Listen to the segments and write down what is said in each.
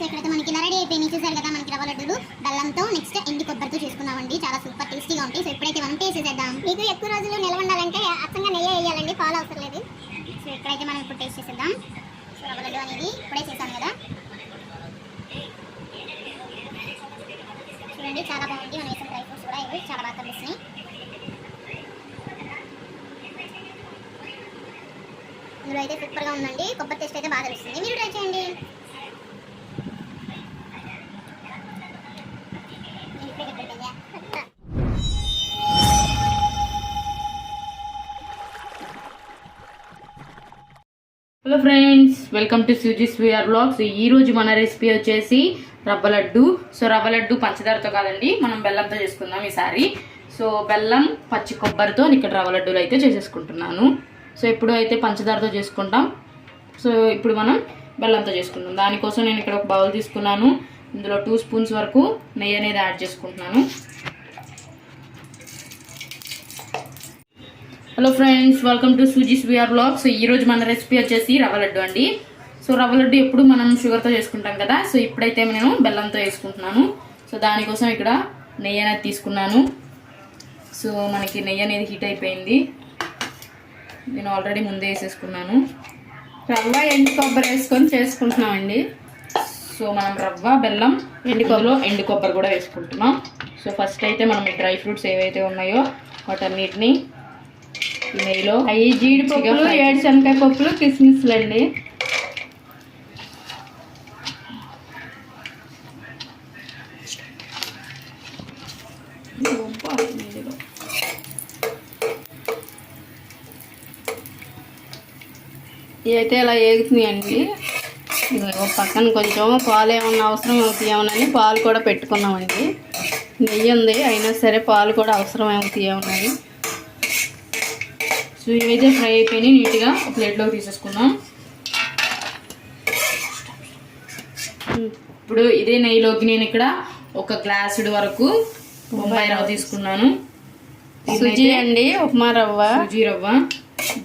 So ఇక్కడైతే మనకి ఇలా రెడీ అయిపోయి చూసారు కదా మనకి రవ్వ లడ్డూలు. బెల్లంతో నెక్స్ట్ ఎండి కొబ్బరితో చేసుకున్నామండి. చాలా సూపర్ టేస్టీగా ఉంటాయి. సో ఇప్పుడైతే మనం టేస్ట్ చేసేద్దాం. మీకు ఎక్కువ రోజులు నిల్వ ఉండాలంటే అచ్చంగా నెయ్యి వేయాలండి. పాలు అవసరం లేదు. సో ఇక్కడైతే మనం ఇప్పుడు టేస్ట్ చేసేద్దాం. సో రవ్వ లడ్డు అనేది ఇప్పుడే చేశాను కదా. చూడండి చాలా బాగుంది. మనం వేసిన డ్రై ఫ్రూట్స్ కూడా ఇవి చాలా బాగా కనిపిస్తున్నాయి. ఇందులో అయితే సూపర్గా ఉందండి. కొబ్బరి టేస్ట్ అయితే బాగా తెలుస్తుంది. మీరు try hello friends welcome to Suji's VR blogs. ఈ రోజు మన రెసిపీ వచ్చేసి రవ్వ లడ్డు. సో రవ్వ లడ్డు పంచదారతో కాదండి మనం బెల్లంతో చేసుకుందాం ఈసారి. సో బెల్లం పచ్చి కొబ్బరితో ఇక్కడ రవ్వ లడ్డూలు అయితే చేసేసుకుంటున్నాను. సో ఇప్పుడు అయితే పంచదారతో చేసుకుంటాం. సో ఇప్పుడు మనం బెల్లంతో చేసుకుంటాం దానికోసం నేను ఇక్కడ ఒక బౌల్ తీసుకున్నాను. ఇందులో టూ స్పూన్స్ వరకు నెయ్యి అనేది యాడ్ చేసుకుంటున్నాను. Hello friends welcome to Suji's VR blog so ఈరోజు మన రెసిపీ వచ్చేసి రవ్వ లడ్డు అండి. సో రవ్వ లడ్డు ఎప్పుడు మనం షుగర్తో చేసుకుంటాం కదా? సో ఇప్పుడైతే నేను బెల్లంతో వేసుకుంటున్నాను. సో దానికోసం ఇక్కడ నెయ్యి అనేది తీసుకున్నాను. సో మనకి నెయ్యి అనేది హీట్ అయిపోయింది. నేను ఆల్రెడీ ముందే వేసేసుకున్నాను. రవ్వ ఎండు కొబ్బరి వేసుకొని చేసుకుంటున్నామండి. సో మనం రవ్వ బెల్లం ఎండు కొబ్బరిలో ఎండు కొబ్బరి కూడా వేసుకుంటున్నాం. సో ఫస్ట్ అయితే మనం డ్రై ఫ్రూట్స్ ఏవైతే ఉన్నాయో వాటన్నిటిని నెయ్యిలో అవి జీడిపప్పులు ఏడు శనకాయ పప్పులు కిస్మిస్లు అండి అయితే ఇలా ఏగుతున్నాయండి. పక్కన కొంచెం పాలు ఏమన్నా అవసరం అవుతాయేమోనని పాలు కూడా పెట్టుకున్నామండి. నెయ్యి ఉంది అయినా సరే పాలు కూడా అవసరం అవుతాయేమోనని సో ఇవైతే ఫ్రై అయిపోయినాయి నీట్గా ఒక ప్లేట్లోకి తీసేసుకుందాం. ఇప్పుడు ఇదే నెయ్యిలోకి నేను ఇక్కడ ఒక గ్లాసుడు వరకు బొంబాయి రవ్వ తీసుకున్నాను. సుజీ అండి ఉప్మా రవ్వ. సూజీ రవ్వ.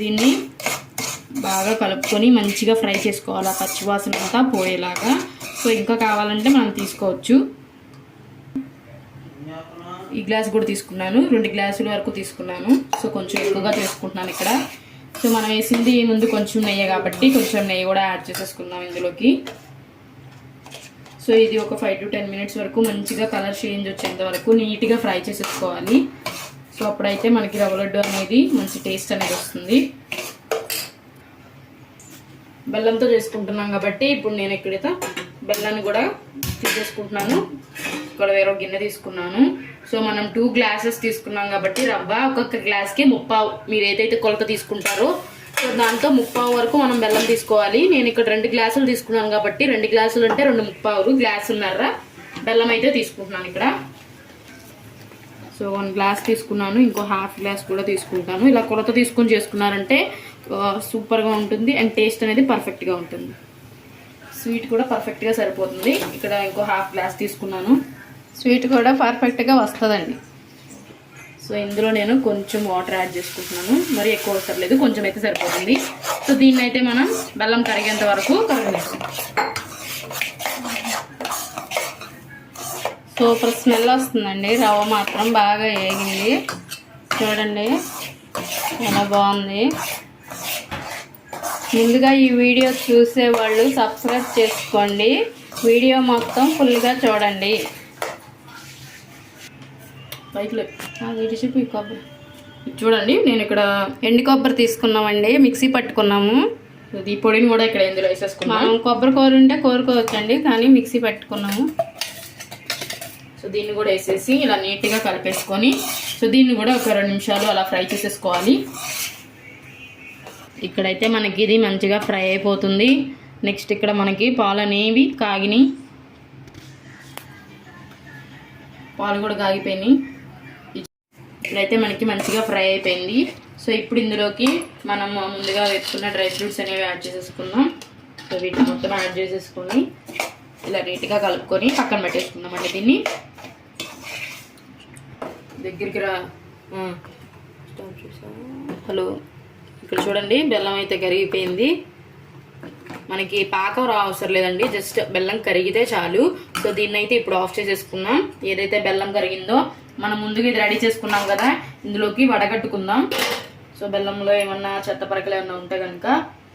దీన్ని బాగా కలుపుకొని మంచిగా ఫ్రై చేసుకోవాలి ఆ పచ్చివాసన అంతా పోయేలాగా. సో ఇంకా కావాలంటే మనం తీసుకోవచ్చు. ఈ గ్లాస్ కూడా తీసుకున్నాను. రెండు గ్లాసుల వరకు తీసుకున్నాను. సో కొంచెం ఎక్కువగా తీసుకుంటున్నాను ఇక్కడ. సో మనం వేసింది ముందు కొంచెం నెయ్యి కాబట్టి కొంచెం నెయ్యి కూడా యాడ్ చేసేసుకున్నాం ఇందులోకి. సో ఇది ఒక ఫైవ్ టు టెన్ మినిట్స్ వరకు మంచిగా కలర్ చేంజ్ వచ్చేంత వరకు నీట్గా ఫ్రై చేసేసుకోవాలి. సో అప్పుడైతే మనకి రవ్వ లడ్డు అనేది మంచి టేస్ట్ అనేది వస్తుంది. బెల్లంతో చేసుకుంటున్నాం కాబట్టి ఇప్పుడు నేను ఇక్కడైతే బెల్లాన్ని కూడా తీసేసుకుంటున్నాను. ఇక్కడ వేరే గిన్నె తీసుకున్నాను. సో మనం టూ గ్లాసెస్ తీసుకున్నాం కాబట్టి రవ్వ ఒక్కొక్క గ్లాస్కి ముప్పావు మీరు ఏదైతే కొలత తీసుకుంటారో సో దాంతో ముప్పావు వరకు మనం బెల్లం తీసుకోవాలి. నేను ఇక్కడ రెండు గ్లాసులు తీసుకున్నాను కాబట్టి రెండు గ్లాసులు అంటే రెండు ముప్పావులు గ్లాసున్నర బెల్లం అయితే తీసుకుంటున్నాను ఇక్కడ. సో వన్ గ్లాస్ తీసుకున్నాను ఇంకో హాఫ్ గ్లాస్ కూడా తీసుకుంటాను. ఇలా కొలత తీసుకొని చేసుకున్నారంటే సూపర్గా ఉంటుంది అండ్ టేస్ట్ అనేది పర్ఫెక్ట్గా ఉంటుంది. స్వీట్ కూడా పర్ఫెక్ట్గా సరిపోతుంది. ఇక్కడ ఇంకో హాఫ్ గ్లాస్ తీసుకున్నాను. స్వీట్ కూడా పర్ఫెక్ట్గా వస్తుందండి. సో ఇందులో నేను కొంచెం వాటర్ యాడ్ చేసుకుంటున్నాను. మరి ఎక్కువ అవసరం లేదు కొంచెం అయితే సరిపోతుంది. సో దీన్ని అయితే మనం బెల్లం కరిగేంత వరకు కరగనిస్తాం సూపర్ స్మెల్ వస్తుందండి. రవ్వ మాత్రం బాగా వేగింది చూడండి చాలా బాగుంది. ముందుగా ఈ వీడియో చూసేవాళ్ళు సబ్స్క్రైబ్ చేసుకోండి. వీడియో మొత్తం ఫుల్గా చూడండి. ఆ వీడియో చూపి ఈ కొబ్బరి చూడండి నేను ఇక్కడ ఎండు కొబ్బరి తీసుకున్నామండి మిక్సీ పట్టుకున్నాము. ఈ పొడిని కూడా ఇక్కడ ఇందులో వేసేసుకున్నాను మనం కొబ్బరి కూర ఉంటే కోరుకోవచ్చండి కానీ మిక్సీ పట్టుకున్నాము. సో దీన్ని కూడా వేసేసి ఇలా నీట్గా కలిపేసుకొని సో దీన్ని కూడా ఒక రెండు నిమిషాలు అలా ఫ్రై చేసేసుకోవాలి. ఇక్కడైతే మనకి ఇది మంచిగా ఫ్రై అయిపోతుంది. నెక్స్ట్ ఇక్కడ మనకి పాలు అనేవి కాగినాయి. పాలు కూడా కాగిపోయినాయి. ఇప్పుడైతే మనకి మంచిగా ఫ్రై అయిపోయింది. సో ఇప్పుడు ఇందులోకి మనం ముందుగా వేసుకున్న డ్రై ఫ్రూట్స్ అనేవి యాడ్ చేసేసుకుందాం. సో వీటిని మొత్తం యాడ్ చేసేసుకొని ఇలా నీట్గా కలుపుకొని పక్కన పెట్టేసుకుందామండి దీన్ని. దగ్గరికి రా. హలో. ఇక్కడ చూడండి బెల్లం అయితే కరిగిపోయింది. మనకి పాకం రా అవసరం లేదండి జస్ట్ బెల్లం కరిగితే చాలు. సో దీన్ని అయితే ఇప్పుడు ఆఫ్ చేసేసుకుందాం. ఏదైతే బెల్లం కరిగిందో మనం ముందుగా ఇది రెడీ చేసుకున్నాం కదా ఇందులోకి వడగట్టుకుందాం. సో బెల్లంలో ఏమన్నా చెత్త పరకలు ఏమన్నా ఉంటే కనుక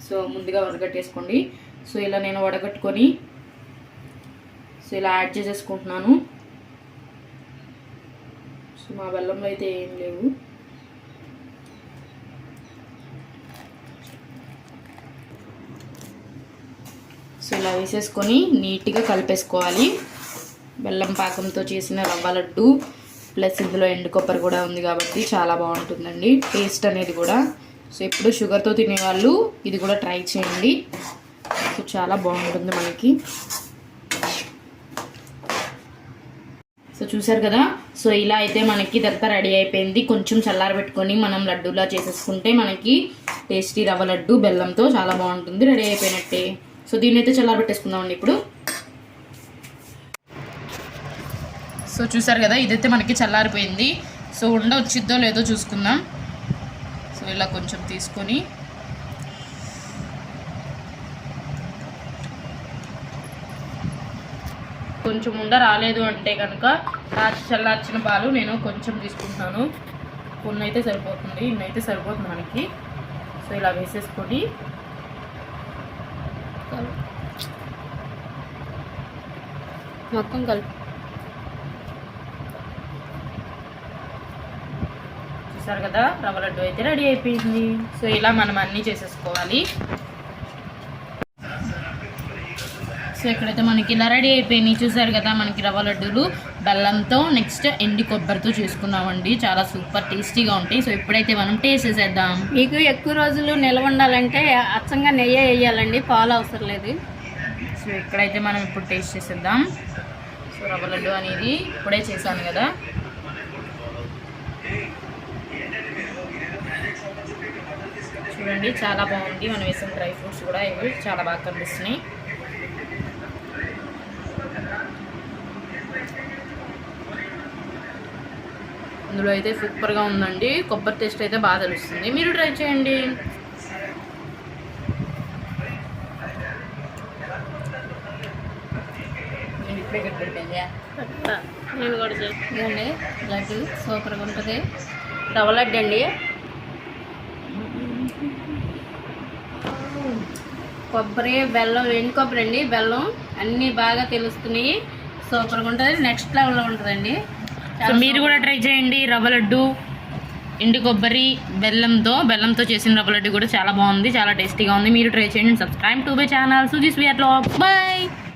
సో ముందుగా వడగట్టేసుకోండి. సో ఇలా నేను వడగట్టుకొని సో ఇలా యాడ్ చేసేసుకుంటున్నాను. సో మా బెల్లంలో అయితే ఏం లేవు. సో ఇలా వేసేసుకొని నీట్గా కలిపేసుకోవాలి. బెల్లం పాకంతో చేసిన రవ్వ లడ్డు. ప్లస్ ఇందులో ఎండు కొబ్బరి కూడా ఉంది కాబట్టి చాలా బాగుంటుందండి. టేస్ట్ అనేది కూడా. సో ఇప్పుడు షుగర్తో తినేవాళ్ళు ఇది కూడా ట్రై చేయండి. సో చాలా బాగుంటుంది మనకి. సో చూసారు కదా? సో ఇలా అయితే మనకి తర్వాత రెడీ అయిపోయింది. కొంచెం చల్లారబెట్టుకొని మనం లడ్డూలా చేసేసుకుంటే మనకి టేస్టీ రవ్వ లడ్డు బెల్లంతో చాలా బాగుంటుంది. రెడీ అయిపోయినట్టే. సో దీన్ని అయితే చల్లారబెట్టేసుకుందామండి ఇప్పుడు. సో చూసారు కదా ఇదైతే మనకి చల్లారిపోయింది. సో ఉండ వచ్చిద్దో లేదో చూసుకుందాం. సో ఇలా కొంచెం తీసుకొని. కొంచెం ఉండ రాలేదు అంటే కనుక కాచి చల్లార్చిన పాలు నేను కొంచెం తీసుకుంటున్నాను ఉన్నైతే సరిపోతుంది ఇన్నైతే సరిపోతుంది మనకి. సో ఇలా వేసేసుకొని. మొత్తం కలిపి. చూసారు కదా రవ్వ లడ్డు అయితే రెడీ అయిపోయింది. సో ఇలా మనం అన్నీ చేసేసుకోవాలి. సో ఇక్కడైతే మనకి ఇలా రెడీ అయిపోయినాయి. చూసారు కదా మనకి రవ్వ లడ్డూలు బెల్లంతో నెక్స్ట్ ఎండి కొబ్బరితో చేసుకున్నామండి. చాలా సూపర్ టేస్టీగా ఉంటాయి. సో ఇప్పుడైతే మనం టేస్ట్ చేసేద్దాం. మీకు ఎక్కువ రోజులు నిల్వ ఉండాలంటే అచ్చంగా నెయ్యి వేయాలండి. పాలు అవసరం లేదు. సో ఇక్కడైతే మనం ఇప్పుడు టేస్ట్ చేసేద్దాం. సో రవ్వ లడ్డు అనేది ఇప్పుడే చేశాను కదా. చూడండి చాలా బాగుంది. మనం వేసిన డ్రై ఫ్రూట్స్ కూడా ఇవి చాలా బాగా కనిపిస్తున్నాయి. ఇందులో అయితే సూపర్గా ఉందండి. కొబ్బరి టేస్ట్ అయితే బాగా తెలుస్తుంది. మీరు ట్రై చేయండి. నేను కూడా చేయండి లడ్డు సూపర్గా ఉంటుంది. రవ్వ లడ్డు అండి. కొబ్బరి బెల్లం ఎండు కొబ్బరి అండి. బెల్లం అన్నీ బాగా తెలుస్తున్నాయి. సూపర్గా ఉంటుంది. నెక్స్ట్ లెవెల్లో ఉంటుందండి. సో మీరు కూడా ట్రై చేయండి. రవ్వ లడ్డు ఎండు కొబ్బరి బెల్లంతో బెల్లంతో చేసిన రవ్వ లడ్డు కూడా చాలా బాగుంది. చాలా టేస్టీగా ఉంది. మీరు ట్రై చేయండి. Subscribe to my channel Suji's VR bye